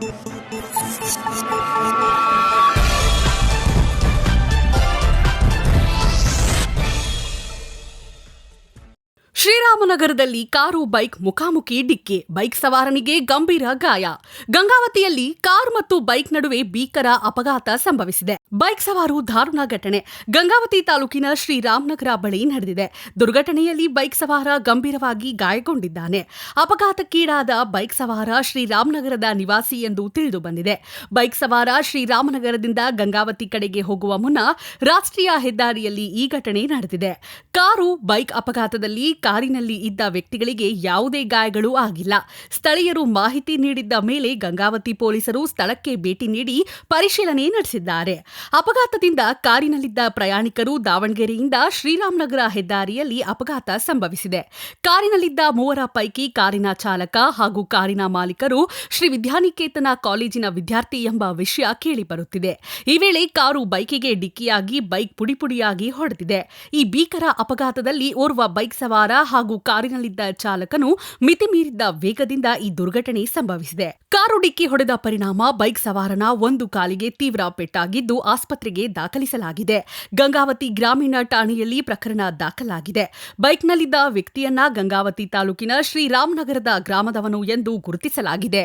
Yeah. ಶ್ರೀರಾಮನಗರದಲ್ಲಿ car, bike, ಮುಖಾಮುಖಿ, ಡಿಕ್ಕಿ, bike ಸವಾರನಿಗೆ ಗಂಭೀರ ಗಾಯ. ಗಂಗಾವತಿಯಲ್ಲಿ ಕಾರ್ ಮತ್ತು ಬೈಕ್ ನಡುವೆ ಭೀಕರ ಅಪಘಾತ ಸಂಭವಿಸಿದೆ. ಬೈಕ್ ಸವಾರು ದಾರುಣ ಘಟನೆ. ಗಂಗಾವತಿ ತಾಲೂಕಿನ ಶ್ರೀರಾಮನಗರ ಬಳಿ ನಡೆದಿದೆ. ದುರ್ಘಟನೆಯಲ್ಲಿ ಬೈಕ್ ಸವಾರ ಗಂಭೀರವಾಗಿ ಗಾಯಗೊಂಡಿದ್ದಾನೆ. ಅಪಘಾತಕ್ಕೀಡಾದ ಬೈಕ್ ಸವಾರ ಶ್ರೀರಾಮನಗರದ ನಿವಾಸಿ ಎಂದು ತಿಳಿದು ಬಂದಿದೆ. ಬೈಕ್ ಸವಾರ ಶ್ರೀರಾಮನಗರದಿಂದ ಗಂಗಾವತಿ ಕಡೆಗೆ ಹೋಗುವ ಮುನ್ನ ರಾಷ್ಟ್ರೀಯ ಹೆದ್ದಾರಿಯಲ್ಲಿ ಈ ಘಟನೆ ನಡೆದಿದೆ. ಕಾರು, ಬೈಕ್ ಅಪಘಾತದಲ್ಲಿ ಕಾರಿನಲ್ಲಿ ಇದ್ದ ವ್ಯಕ್ತಿಗಳಿಗೆ ಯಾವುದೇ ಗಾಯಗಳು ಆಗಿಲ್ಲ. ಸ್ಥಳೀಯರು ಮಾಹಿತಿ ನೀಡಿದ್ದ ಮೇಲೆ ಗಂಗಾವತಿ ಪೊಲೀಸರು ಸ್ಥಳಕ್ಕೆ ಭೇಟಿ ನೀಡಿ ಪರಿಶೀಲನೆ ನಡೆಸಿದ್ದಾರೆ. ಅಪಘಾತದಿಂದ ಕಾರಿನಲ್ಲಿದ್ದ ಪ್ರಯಾಣಿಕರು ದಾವಣಗೆರೆಯಿಂದ ಶ್ರೀರಾಮನಗರ ಹೆದ್ದಾರಿಯಲ್ಲಿ ಅಪಘಾತ ಸಂಭವಿಸಿದೆ. ಕಾರಿನಲ್ಲಿದ್ದ ಮೂವರ ಪೈಕಿ ಕಾರಿನ ಚಾಲಕ ಹಾಗೂ ಕಾರಿನ ಮಾಲೀಕರು ಶ್ರೀ ವಿದ್ಯಾನಿಕೇತನ ಕಾಲೇಜಿನ ವಿದ್ಯಾರ್ಥಿ ಎಂಬ ವಿಷಯ ಕೇಳಿಬರುತ್ತಿದೆ. ಈ ವೇಳೆ ಕಾರು ಬೈಕಿಗೆ ಡಿಕ್ಕಿಯಾಗಿ ಬೈಕ್ ಪುಡಿಪುಡಿಯಾಗಿ ಹೊಡೆದಿದೆ. ಈ ಭೀಕರ ಅಪಘಾತದಲ್ಲಿ ಓರ್ವ ಬೈಕ್ ಸವಾರ ಹಾಗೂ ಕಾರಿನಲ್ಲಿದ್ದ ಚಾಲಕನು ಮಿತಿ ಮೀರಿದ್ದ ವೇಗದಿಂದ ಈ ದುರ್ಘಟನೆ ಸಂಭವಿಸಿದೆ ಕಾರು ಡಿಕ್ಕಿ ಹೊಡೆದ ಪರಿಣಾಮ ಬೈಕ್ ಸವಾರನ ಒಂದು ಕಾಲಿಗೆ ತೀವ್ರ ಪೆಟ್ಟಾಗಿದ್ದು ಆಸ್ಪತ್ರೆಗೆ ದಾಖಲಿಸಲಾಗಿದೆ ಗಂಗಾವತಿ ಗ್ರಾಮೀಣ ಠಾಣೆಯಲ್ಲಿ ಪ್ರಕರಣ ದಾಖಲಾಗಿದೆ ಬೈಕ್ನಲ್ಲಿದ್ದ ವ್ಯಕ್ತಿಯನ್ನ ಗಂಗಾವತಿ ತಾಲೂಕಿನ ಶ್ರೀರಾಮನಗರದ ಗ್ರಾಮದವನು ಎಂದು ಗುರುತಿಸಲಾಗಿದೆ